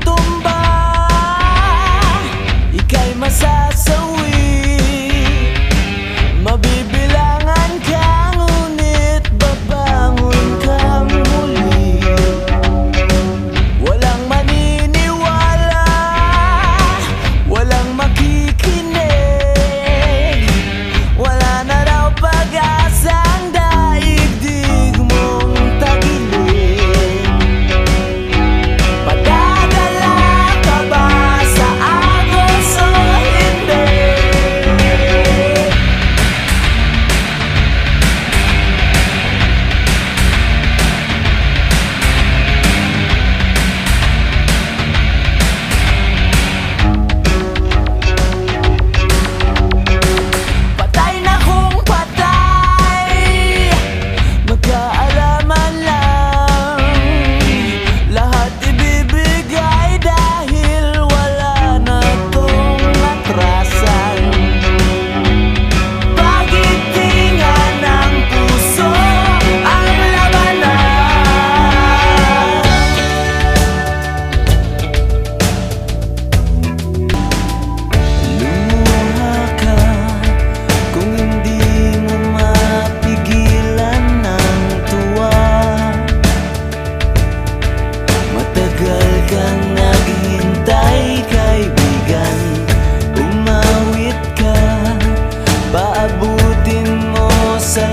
потом. kang naghihintay kaibigan. Umawit ka, paabutin mo sa